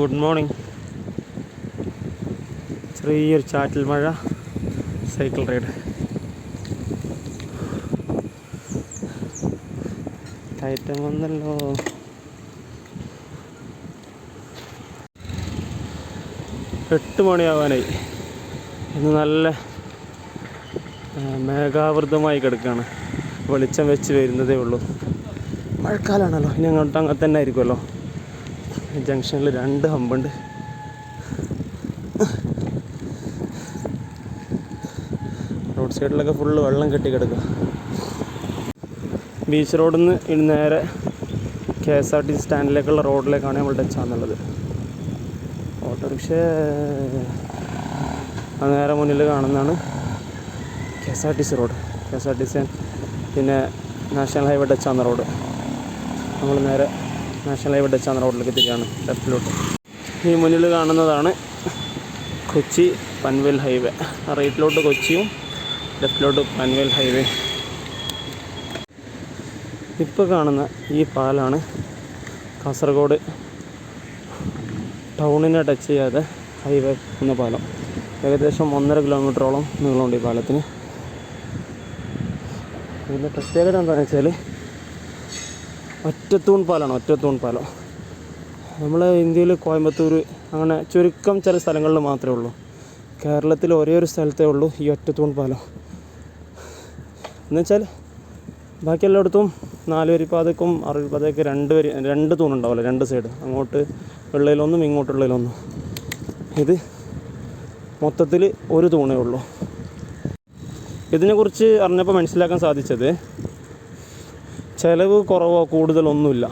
Good morning ചെറിയൊരു ചാറ്റൽ മഴ സൈക്കിൾ റൈഡ് കയറ്റം വന്നല്ലോ. എട്ട് മണിയാവാനായി. ഇന്ന് നല്ല മേഘാവൃതമായി കിടക്കുകയാണ് വെളിച്ചം വെച്ച് വരുന്നതേ ഉള്ളൂ. മഴക്കാലമാണല്ലോ ഇനി അങ്ങോട്ട് അങ്ങനെ തന്നെ ആയിരിക്കുമല്ലോ. ജംഗ്ഷനിൽ രണ്ട് ഹമ്പുണ്ട്. റോഡ് സൈഡിലൊക്കെ ഫുള്ള് വെള്ളം കെട്ടി കിടക്കുക ബീച്ച് റോഡിൽ നിന്ന് ഇനി നേരെ കെ എസ് ആർ ടി സ്റ്റാൻഡിലേക്കുള്ള റോഡിലേക്കാണ് നമ്മൾ ടച്ച് ആകുന്നുള്ളത് ഓട്ടോറിക്ഷ ആ നേരെ മുന്നിൽ കാണുന്നതാണ് K S R T C road. K S R T C പിന്നെ നാഷണൽ ഹൈവേ ടച്ച് ആകുന്ന റോഡ്. നമ്മൾ നേരെ നാഷണൽ ഹൈവേ ആകുന്ന റോഡിലേക്ക് തിരിയാണ് ലെഫ്റ്റിലോട്ട്. ഈ മുന്നിൽ കാണുന്നതാണ് കൊച്ചി പൻവേൽ ഹൈവേ. റൈറ്റിലോട്ട് കൊച്ചിയും ലെഫ്റ്റിലോട്ട് പൻവേൽ ഹൈവേ. ഇപ്പോൾ കാണുന്ന ഈ പാലാണ് കാസർഗോഡ് ടൗണിനെ ടച്ച് ചെയ്യാതെ ഹൈവേ എന്ന പാലം. ഏകദേശം ഒന്നര കിലോമീറ്ററോളം നീളമുണ്ട് ഈ പാലത്തിന്. ഇതിന്റെ പ്രത്യേകത എന്താണെന്ന് വെച്ചാൽ ഒറ്റത്തൂൺ പാലമാണ് ഒറ്റത്തൂൺ പാലം. നമ്മൾ ഇന്ത്യയിൽ കോയമ്പത്തൂർ അങ്ങനെ ചുരുക്കം ചില സ്ഥലങ്ങളിൽ മാത്രമേ ഉള്ളൂ. കേരളത്തിൽ ഒരേ ഒരു സ്ഥലത്തേ ഉള്ളൂ ഈ ഒറ്റത്തൂൺ പാലം. എന്നുവെച്ചാൽ ബാക്കി എല്ലായിടത്തും നാല് വരി പാതക്കും അറുപത് പാതയ്ക്ക് രണ്ട് വരി രണ്ട് തൂണുണ്ടാവില്ല രണ്ട് സൈഡ്. അങ്ങോട്ട് വെള്ളയിലൊന്നും ഇങ്ങോട്ടുള്ളതിലൊന്നും ഇത് മൊത്തത്തിൽ ഒരു തൂണേ ഉള്ളൂ. ഇതിനെക്കുറിച്ച് അറിഞ്ഞപ്പോൾ മനസ്സിലാക്കാൻ സാധിച്ചത് ചിലവ് കുറവോ കൂടുതലൊന്നുമില്ല.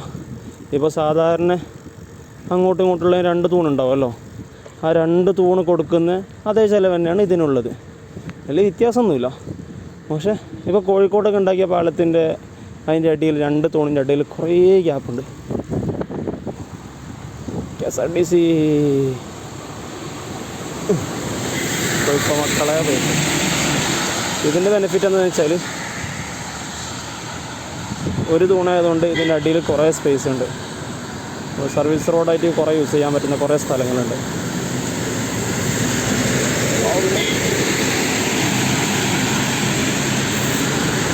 ഇപ്പോൾ സാധാരണ അങ്ങോട്ടും ഇങ്ങോട്ടുള്ള രണ്ട് തൂണുണ്ടാവുമല്ലോ. ആ രണ്ട് തൂണ് കൊടുക്കുന്ന അതേ ചിലവ് തന്നെയാണ് ഇതിനുള്ളത്. വലിയ വ്യത്യാസമൊന്നുമില്ല. പക്ഷേ ഇപ്പോൾ കോഴിക്കോട്ടൊക്കെ ഉണ്ടാക്കിയ പാലത്തിന്റെ അതിന്റെ അടിയിൽ രണ്ട് തൂണിന്റെ അടിയിൽ കുറേ ഗ്യാപ്പുണ്ട്. K S R T C ഇപ്പോൾ മക്കളെ ഇതിന്റെ ബെനിഫിറ്റ് എന്താണെന്ന് വെച്ചാൽ ഒരു തൂണായതുകൊണ്ട് ഇതിന്റെ അടിയിൽ കുറേ സ്പേസ് ഉണ്ട്. സർവീസ് റോഡായിട്ട് കുറേ യൂസ് ചെയ്യാൻ പറ്റുന്ന കുറേ സ്ഥലങ്ങളുണ്ട്.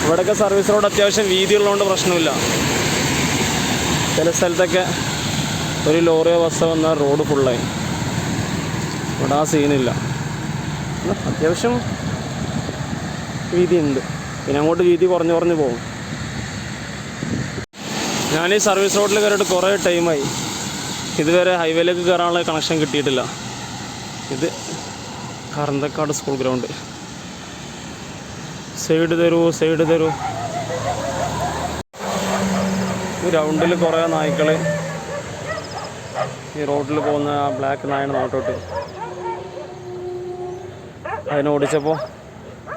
ഇവിടെയൊക്കെ സർവീസ് റോഡ് അത്യാവശ്യം വീതിയുള്ളതുകൊണ്ട് പ്രശ്നമില്ല. ചില സ്ഥലത്തൊക്കെ ഒരു ലോറിയോ ബസ്സോ വന്നാൽ റോഡ് ഫുള്ളായി ഇവിടെ ആ സീനില്ല അത്യാവശ്യം വീതിയുണ്ട്. പിന്നെ അങ്ങോട്ട് വീതി കുറഞ്ഞു കുറഞ്ഞ് പോകും. ഞാൻ ഈ സർവീസ് റോഡിൽ കയറിയിട്ട് കുറേ ടൈമായി ഇതുവരെ ഹൈവേയിലേക്ക് കയറാനുള്ള കണക്ഷൻ കിട്ടിയിട്ടില്ല. ഇത് കറന്തക്കാട് സ്കൂൾ ഗ്രൗണ്ട് സൈഡ് തരൂ സൈഡ് തരൂ. ഗ്രൗണ്ടിൽ കുറേ നായ്ക്കൾ ഈ റോഡിൽ പോകുന്ന ആ ബ്ലാക്ക് നായനെ നോട്ടോട്ട്. അതിനെ ഓടിച്ചപ്പോൾ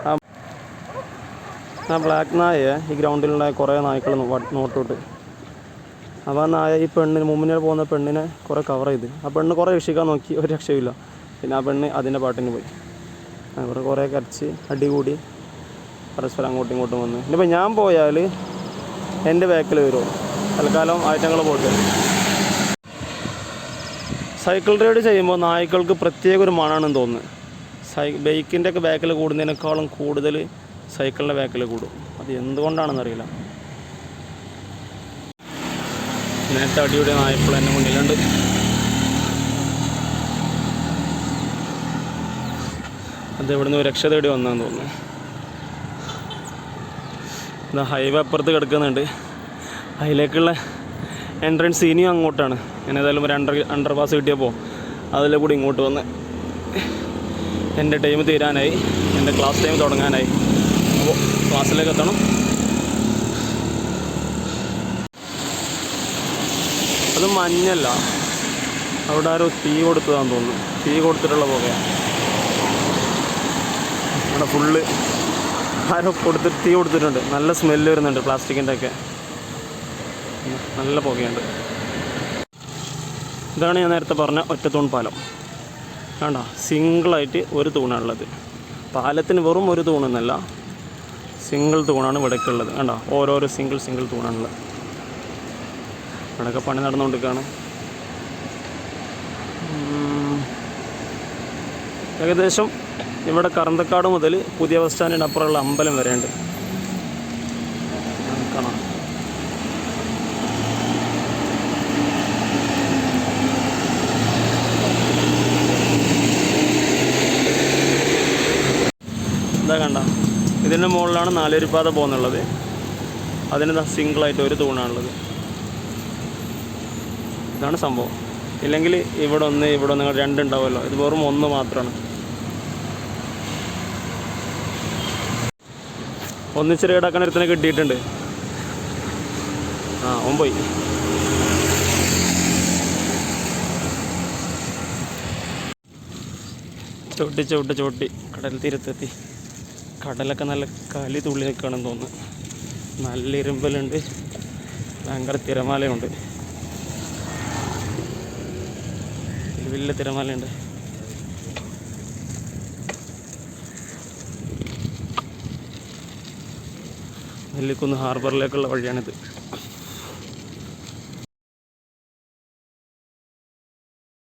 ആ ബ്ലാക്ക് നായ ഈ ഗ്രൗണ്ടിലുള്ള കുറേ നായ്ക്കൾ നോട്ടോട്ട്. അപ്പോൾ ആ നായ ഈ പെണ്ണിന് മുമ്പിൽ പോകുന്ന പെണ്ണിനെ കുറേ കവർ ചെയ്ത്. ആ പെണ്ണ് കുറേ രക്ഷിക്കാൻ നോക്കി ഒരു രക്ഷയില്ല പിന്നെ ആ പെണ്ണ് അതിന്റെ പാട്ടിന് പോയി. അവർ കുറേ കരച്ച് അടികൂടി പരസ്പരം അങ്ങോട്ടും ഇങ്ങോട്ടും വന്ന്. ഇനിയിപ്പോൾ ഞാൻ പോയാൽ എന്റെ ബാക്കിൽ വരുമോ തൽക്കാലം ആയിട്ടങ്ങൾ പോട്ടെ. സൈക്കിൾ റൈഡ് ചെയ്യുമ്പോൾ നായ്ക്കൾക്ക് പ്രത്യേക ഒരു മണാണെന്ന് തോന്നുന്നത് സൈ ബൈക്കിന്റെ ഒക്കെ ബാക്കിൽ കൂടുന്നതിനേക്കാളും കൂടുതൽ സൈക്കിളിന്റെ ബാക്കിൽ കൂടും. അത് എന്തുകൊണ്ടാണെന്ന് നേരത്തെ അടിയുടെ നായപ്പോൾ എന്റെ മുന്നിലുണ്ട്. അത് ഇവിടുന്ന് രക്ഷ തേടി വന്നതെന്ന് തോന്നുന്നു. ഇതാ ഹൈവേ അപ്പുറത്ത് കിടക്കുന്നുണ്ട്. അതിലേക്കുള്ള എൻട്രൻസ് ഇനിയും അങ്ങോട്ടാണ്. ഞാൻ ഏതായാലും ഒരു അണ്ടർ അണ്ടർ പാസ് കിട്ടിയപ്പോൾ അതിലെ കൂടി ഇങ്ങോട്ട് വന്ന് എന്റെ ടൈം തീരാനായി. എന്റെ ക്ലാസ് ടൈം തുടങ്ങാനായി. അപ്പോൾ ക്ലാസ്സിലേക്ക് എത്തണം. അത് മഞ്ഞല്ല. അവിടെ ആരോ തീ കൊടുത്തതാന്ന് തോന്നുന്നു. തീ കൊടുത്തിട്ടുള്ള പുകയാണ് ഇവിടെ ഫുള്ള് ആരോ കൊടുത്തിട്ട് തീ കൊടുത്തിട്ടുണ്ട്. നല്ല സ്മെല്ല് വരുന്നുണ്ട് പ്ലാസ്റ്റിക്കിന്റെ ഒക്കെ. നല്ല പുകയുണ്ട്. ഇതാണ് ഞാൻ നേരത്തെ പറഞ്ഞ ഒറ്റത്തൂൺ പാലം. വേണ്ട സിംഗിളായിട്ട് ഒരു തൂണാണുള്ളത്. പാലത്തിന് വെറും ഒരു തൂണെന്നല്ല. സിംഗിൾ തൂണാണ് ഇവിടേക്കുള്ളത്. വേണ്ട ഓരോരോ സിംഗിൾ സിംഗിൾ തൂണാണുള്ളത്. ഇവിടെയൊക്കെ പണി നടന്നുകൊണ്ടിരിക്കുകയാണ്. ഏകദേശം ഇവിടെ കറന്തക്കാട് മുതൽ പുതിയ ബസ് സ്റ്റാൻഡിന്റെ അപ്പുറമുള്ള അമ്പലം വരെയുണ്ട്. കാണാം. ഇതാ കണ്ട. ഇതിന്റെ മുകളിലാണ് നാലുവരിപ്പാത പോകുന്നുള്ളത്. അതിന് സിംഗിളായിട്ട് ഒരു തൂണാണുള്ളത്. ഇതാണ് സംഭവം. ഇല്ലെങ്കിൽ ഇവിടെ ഒന്ന് ഇവിടെ ഒന്ന് രണ്ടുണ്ടാവുമല്ലോ. ഇത് വെറും ഒന്ന് മാത്രമാണ് ഒന്നിച്ചിരി ഈടാക്കാൻ ഒരുത്തനെ കിട്ടിയിട്ടുണ്ട്. ആ ഓൻ പോയി. ചവിട്ടി ചവിട്ടി ചവിട്ടി. കടൽ തീരത്തെത്തി. കടലൊക്കെ നല്ല കലി തുള്ളി നിൽക്കുകയാണെന്ന് തോന്നുന്നു. നല്ല ഇരുമ്പലുണ്ട്. ഭയങ്കര തിരമാലയുണ്ട് ഒരു വലിയ തിരമാലയുണ്ട്. നെല്ലിക്കുന്ന് ഹാർബറിലേക്കുള്ള വഴിയാണിത്.